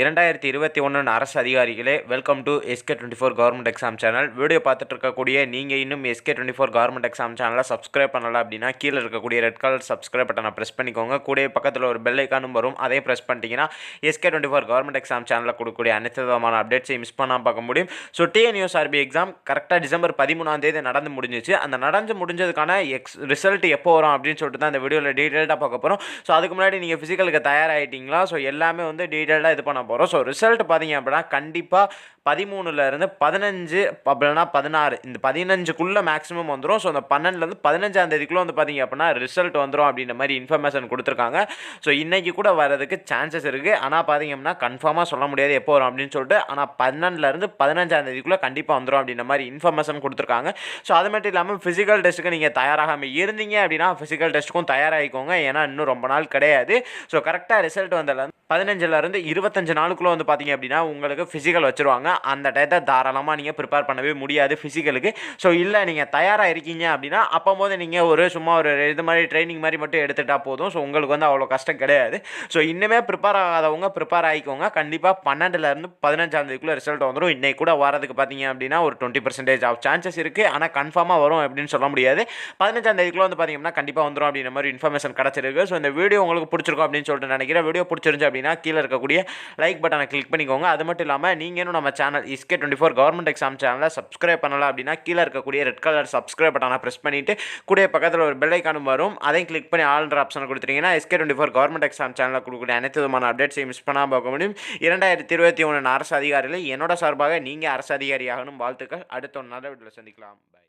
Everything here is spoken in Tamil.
இரண்டாயிரத்தி இருபத்தி ஒன்று அரசு அதிகாரிகளே welcome to SK twenty four government exam channel video பார்த்துட்டு இருக்கக்கூடிய நீங்கள் இன்னும் SK twenty four government exam சேனலை சப்ஸ்கிரைப் பண்ணல அப்படின்னா கீழே இருக்கக்கூடிய ரெட் கலர் சப்ஸ்கிரைப் பட்டனை ப்ரெஸ் பண்ணிக்கோங்க. கூட பக்கத்தில் ஒரு பெல் ஐக்கானும் வரும். அதே ப்ரெஸ் பண்ணிட்டீங்கன்னா SK twenty four government exam சேனலில் கொடுக்கக்கூடிய அனைத்து விதமான அப்டேட்ஸையும் மிஸ் பண்ணாமல் பார்க்க முடியும். ஸோ டிஎன்யூஎஸ்ஆர்பி எக்ஸாம் கரெக்டாக டிசம்பர் பதிமூணாம் தேதி நடந்து முடிஞ்சிச்சு. அந்த நடந்து முடிஞ்சதுக்கான எக்ஸ் ரிசல்ட் எப்போ வரும் அப்படின்னு சொல்லிட்டு தான் அந்த வீடியோவில் டீட்டெயில்டாக பார்க்க போகிறோம் ஸோ அதுக்கு முன்னாடி நீங்கள் ஃபிசிக்கலுக்கு தயாராகிட்டீங்களா ஸோ எல்லாமே வந்து டீட்டெயில்டாக இது பண்ண போகிறோம் ஸோ ரிசல்ட் பார்த்தீங்க அப்படின்னா கண்டிப்பாக பதிமூணுலேருந்து பதினஞ்சு அப்படின்னா பதினாறு. இந்த பதினஞ்சுக்குள்ளே மேக்ஸிமம் வந்துடும் ஸோ அந்த பன்னெண்டுலேருந்து பதினஞ்சாம் தேதிக்குள்ளே வந்து பார்த்தீங்க அப்படின்னா ரிசல்ட் வந்துடும் அப்படின்ற மாதிரி இன்ஃபர்மேஷன் கொடுத்துருக்காங்க. ஸோ இன்றைக்கி கூட வரதுக்கு சான்சஸ் இருக்குது ஆனால் பார்த்தீங்க அப்படின்னா கன்ஃபார்மாக சொல்ல முடியாது எப்போ வரும் அப்படின்னு சொல்லிட்டு ஆனால் பன்னெண்டுலேருந்து பதினஞ்சாம் தேதிக்குள்ளே கண்டிப்பாக வந்துடும் அப்படின்ற மாதிரி இன்ஃபர்மேஷன் கொடுத்துருக்காங்க. ஸோ அது மட்டும் இல்லாமல் ஃபிசிக்கல் டெஸ்ட்டுக்கு நீங்கள் தயாராகாமல் இருந்தீங்க அப்படின்னா ஃபிசிக்கல் டெஸ்ட்டுக்கும் தயாராகிக்கோங்க. ஏன்னா இன்னும் ரொம்ப நாள் கிடையாது. ஸோ கரெக்டாக ரிசல்ட் வந்ததுலேருந்து பதினஞ்சுலேருந்து இருபத்தஞ்சு நாளுக்குள்ளே வந்து பார்த்தீங்க அப்படின்னா உங்களுக்கு ஃபிசிக்கல் வச்சுருவாங்க. அந்த டயத்தை தாராளமாக நீங்கள் ப்ரிப்பேர் பண்ணவே முடியாது ஃபிசிக்கலுக்கு ஸோ இல்லை நீங்கள் தயாராக இருக்கீங்க அப்படின்னா அப்போ போது நீங்கள் ஒரு சும்மா ஒரு இது மாதிரி ட்ரைனிங் மாதிரி மட்டும் எடுத்துகிட்டா போதும். ஸோ உங்களுக்கு வந்து அவ்வளோ கஷ்டம் கிடையாது. ஸோ இன்னுமே ப்ரிப்பேர் ஆகாதவங்க ப்ரிப்பேர் ஆகிக்கோங்க கண்டிப்பாக பன்னெண்டுலேருந்து பதினஞ்சாந்தேதிக்குள்ளே ரிசல்ட் வந்துடும் இன்னைக்கு கூட வரதுக்கு பார்த்தீங்க அப்படின்னா ஒரு டுவெண்ட்டி பர்சன்டேஜ் ஆஃப் சான்சஸ் இருக்குது ஆனால் கன்ஃபார்மாக வரும் அப்படின்னு சொல்ல முடியாது. பதினஞ்சாந்தேதிக்குள்ளே வந்து பார்த்தீங்கன்னா கண்டிப்பாக வந்துடும் அப்படின்ற மாதிரி இன்ஃபர்மேஷன் கிடச்சிருக்கு. ஸோ இந்த வீடியோ உங்களுக்கு பிடிச்சிருக்கும் அப்படின்னு சொல்லிட்டு நினைக்கிறேன். வீடியோ பிடிச்சிருந்துச்சு அப்படின்னா கீழே இருக்கக்கூடிய லைக் பட்டனை கிளிக் பண்ணிக்கோங்க. அது மட்டும் இல்லாமல் நீங்கள் இன்னும் நம்ம channel SK twenty four government exam சேனலை சப்ஸ்கிரைப் பண்ணலாம் அப்படின்னா கீழே இருக்கக்கூடிய ரெட் கலர் சப்ஸ்கிரைப் பட்டனை ப்ரெஸ் பண்ணிவிட்டு கூட பக்கத்தில் ஒரு பெல் ஐக்கானும் வரும். அதையும் கிளிக் பண்ணி ஆல்ன்ற ஆப்ஷனை கொடுத்துட்டீங்கன்னா SK twenty four government exam சேனலில் கொடுக்கக்கூடிய அனைத்து விதமான அப்டேட்ஸையும் மிஸ் பண்ணாமல் பார்க்க முடியும். இரண்டாயிரத்தி இருபத்தி ஒன்று அரசு அதிகாரியில் என்னோட சார்பாக நீங்கள் அரசு அதிகாரியாகணும். வாழ்த்துக்கள். அடுத்த ஒரு நல்ல வீட்டில் சந்திக்கலாம். பை